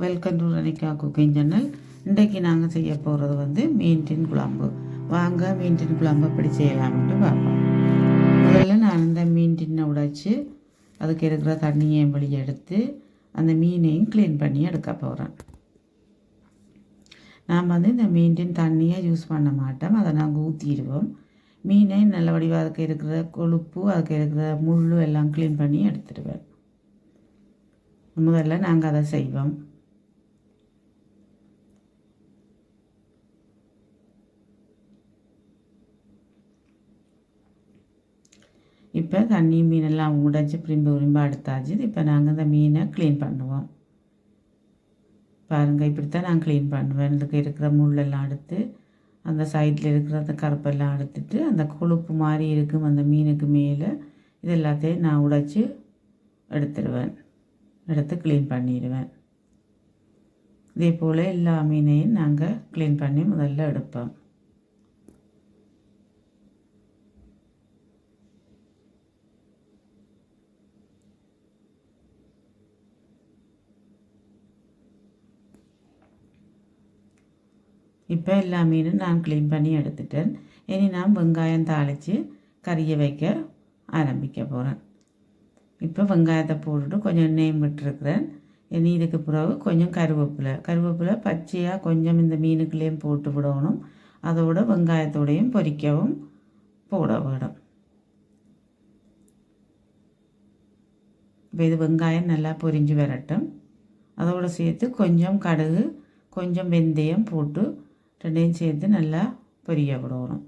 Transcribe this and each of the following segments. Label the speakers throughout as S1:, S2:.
S1: Welcome to Ranika cooking channel இன்றைக்கு நாங்கள் செய்ய போகிறது வந்து மீன்டின் குழம்பு. வாங்க மீன்டின் குழம்பு எப்படி செய்யலாம்னு பார்ப்போம். முதல்ல நான் அந்த மீன்டினை உடைச்சி அதுக்கு இருக்கிற தண்ணியை வெளியே எடுத்து அந்த மீனையும் க்ளீன் பண்ணி எடுக்க போகிறேன் நாம் வந்து இந்த மீன்டின் தண்ணியை யூஸ் பண்ண மாட்டோம். அதை நாங்கள் ஊற்றிடுவோம் மீனை நல்ல வடிவாக அதுக்கு இருக்கிற கொழுப்பு அதுக்கு இருக்கிற முள் எல்லாம் க்ளீன் பண்ணி எடுத்துடுவேன். முதல்ல நாங்கள் அதை செய்வோம். இப்போ தண்ணி மீனெல்லாம் உடைச்சி பிரிம்பு உரிம்பு எடுத்தாச்சு. இப்போ நாங்கள் இந்த மீனை க்ளீன் பண்ணுவோம். பாருங்கள் இப்படித்தான் நான் க்ளீன் பண்ணுவேன். இதுக்கு இருக்கிற முள்ளெல்லாம் எடுத்து அந்த சைடில் இருக்கிற அந்த கருப்பெல்லாம் எடுத்துட்டு அந்த கொழுப்பு மாதிரி இருக்கும் அந்த மீனுக்கு மேலே இது எல்லாத்தையும் நான் உடைச்சி எடுத்துடுவேன் எடுத்து க்ளீன் பண்ணிடுவேன். இதே போல் எல்லா மீனையும் நாங்கள் க்ளீன் பண்ணி முதல்ல எடுப்போம். இப்போ எல்லா மீனும் நான் க்ளீன் பண்ணி எடுத்துட்டேன். இனி நான் வெங்காயம் தாளித்து கறியை வைக்க ஆரம்பிக்க போகிறேன் இப்போ வெங்காயத்தை போட்டுட்டு கொஞ்சம் எண்ணெயும் விட்டுருக்குறேன். இனி இதுக்கு பிறகு கொஞ்சம் கருவேப்பிலை. கருவேப்பிலை பச்சையாக கொஞ்சம் இந்த மீனுக்குள்ளேயும் போட்டு விடணும். அதோட வெங்காயத்தோடையும் பொரிக்கவும் போட விடும் இப்போ இது வெங்காயம் நல்லா பொரிஞ்சு வரட்டும். அதோடு சேர்த்து கொஞ்சம் கடுகு கொஞ்சம் வெந்தயம் போட்டு ரெண்டையும் சேர்த்து நல்லா பொரிய விடணும்.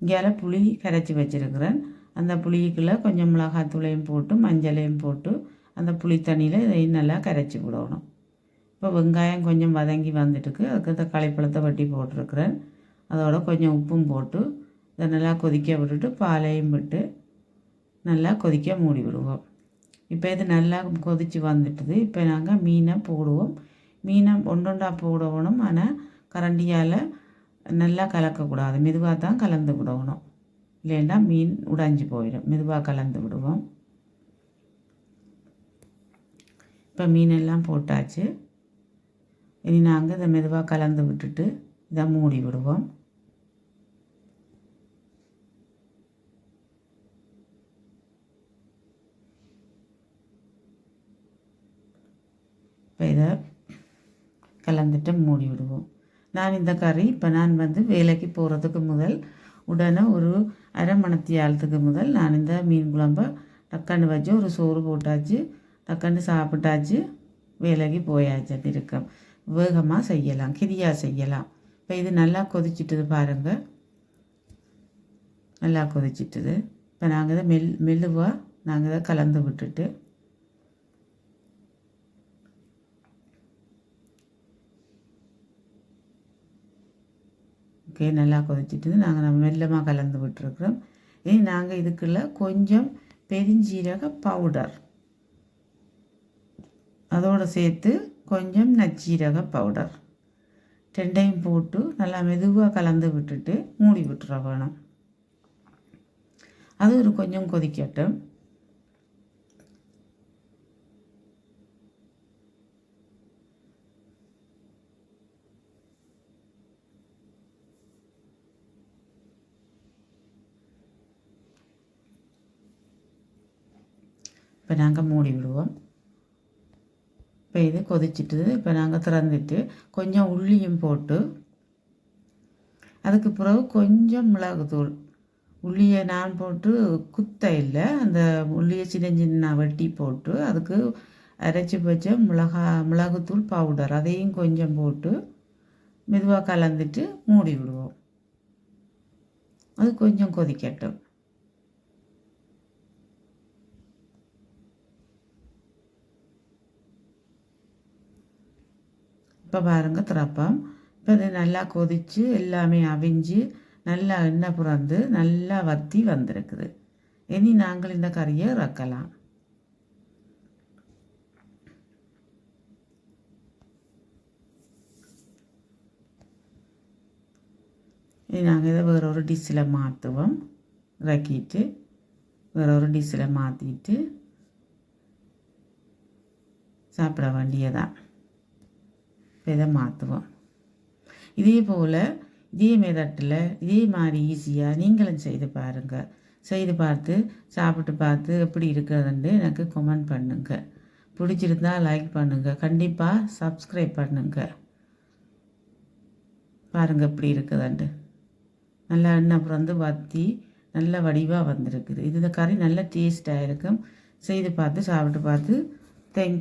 S1: இங்கேயால் புளி கரைச்சி வச்சுருக்கிறேன். அந்த புளிக்குள்ளே கொஞ்சம் மிளகாத்தூளையும் போட்டு மஞ்சளையும் போட்டு அந்த புளி தண்ணியில் இதையும் நல்லா கரைச்சி விடணும். இப்போ வெங்காயம் கொஞ்சம் வதங்கி வந்துட்டுக்கு அதுக்கு தக்காளி பழத்தை வட்டி போட்டிருக்கிறேன். அதோட கொஞ்சம் உப்பும் போட்டு இதை நல்லா கொதிக்க விட்டுட்டு பாலையும் விட்டு நல்லா கொதிக்க மூடி விடுவோம். இப்போ இது நல்லா கொதித்து வந்துட்டுது. இப்போ நாங்கள் மீனை போடுவோம். மீனை ஒன்றொண்டா போடணும். ஆனால் கரண்டியால் நல்லா கலக்கக்கூடாது. மெதுவாக தான் கலந்து விடணும். இல்லைன்னா மீன் உடைஞ்சி போயிடும். மெதுவாக கலந்து விடுவோம். இப்போ மீனெல்லாம் போட்டாச்சு. இனி நாங்கள் இதை மெதுவாக கலந்து விட்டுட்டு இதை மூடி விடுவோம். இப்போ இதை கலந்துட்டு மூடி விடுவோம். நான் இந்த கறி இப்போ நான் வந்து வேலைக்கு போகிறதுக்கு முதல் உடனே ஒரு அரை மணத்தியாலத்துக்கு முதல் நான் இந்த மீன் குழம்ப டக்காண்டு வச்சு ஒரு சோறு போட்டாச்சு டக்காண்டு சாப்பிட்டாச்சு வேலைக்கு போயாச்சு இருக்கேன் வேகமாக செய்யலாம் கிரியாக செய்யலாம். இப்போ இது நல்லா கொதிச்சிட்டுது பாருங்கள் நல்லா கொதிச்சிட்டுது. இப்போ நாங்கள் இதை மெல் மெல்லுவாக நாங்கள் இதை கலந்து விட்டுட்டு ஓகே நல்லா கொதிச்சிட்டு நாங்கள் நம்ம மெல்லமாக கலந்து விட்டுருக்குறோம். இனி நாங்கள் இதுக்குள்ள கொஞ்சம் பெருஞ்சீரக பவுடர். அதோடு சேர்த்து கொஞ்சம் நச்சீரக பவுடர். ரெண்டையும் போட்டு நல்லா மெதுவாக கலந்து விட்டுட்டு மூடி விட்டுற வேணும். அது ஒரு கொஞ்சம் கொதிக்கட்டும். இப்போ நாங்கள் மூடி விடுவோம் இப்போ இது கொதிச்சிட்டு இப்போ நாங்கள் திறந்துட்டு கொஞ்சம் உள்ளியும் போட்டு அதுக்கு பிறகு கொஞ்சம் மிளகுத்தூள் உள்ளியை நான் போட்டு குத்த இல்லை அந்த உள்ளியை சின்ன சின்ன வெட்டி போட்டு அதுக்கு அரைச்சி வச்ச மிளகா மிளகுத்தூள் பவுடர் அதையும் கொஞ்சம் போட்டு மெதுவாக கலந்துட்டு மூடி விடுவோம் அது கொஞ்சம் கொதிக்கட்டும் இப்போ பாருங்கள் திறப்பம். இப்போ இது நல்லா கொதித்து எல்லாமே அவிஞ்சு நல்லா எண்ணெய் புறந்து நல்லா வத்தி வந்திருக்குது. இனி நாங்கள் இந்த கறியை இறக்கலாம். இனி நாங்கள் இதை வேற ஒரு டிஷ்ஷில் மாற்றுவோம் இறக்கிட்டு வேற ஒரு டிஷ்ஷில் மாற்றிட்டு சாப்பிட வேண்டியதான் விதை இதை மாற்றுவோம் இதே போல் இதே மெதட்டில் இதே மாதிரி ஈஸியாக நீங்களும் செய்து பாருங்கள் செய்து பார்த்து சாப்பிட்டு பார்த்து எப்படி இருக்கிறதுன்ட்டு எனக்கு கமெண்ட் பண்ணுங்கள் பிடிச்சிருந்தா லைக் பண்ணுங்கள் கண்டிப்பாக சப்ஸ்கிரைப் பண்ணுங்கள் பாருங்கள் எப்படி இருக்குதுன்ட்டு. நல்லா எண்ணெய் அப்புறம் வந்து வற்றி நல்ல வடிவாக வந்திருக்குது. இது இந்த கறி நல்ல டேஸ்ட்டாக இருக்கும். செய்து பார்த்து சாப்பிட்டு பார்த்து தேங்க்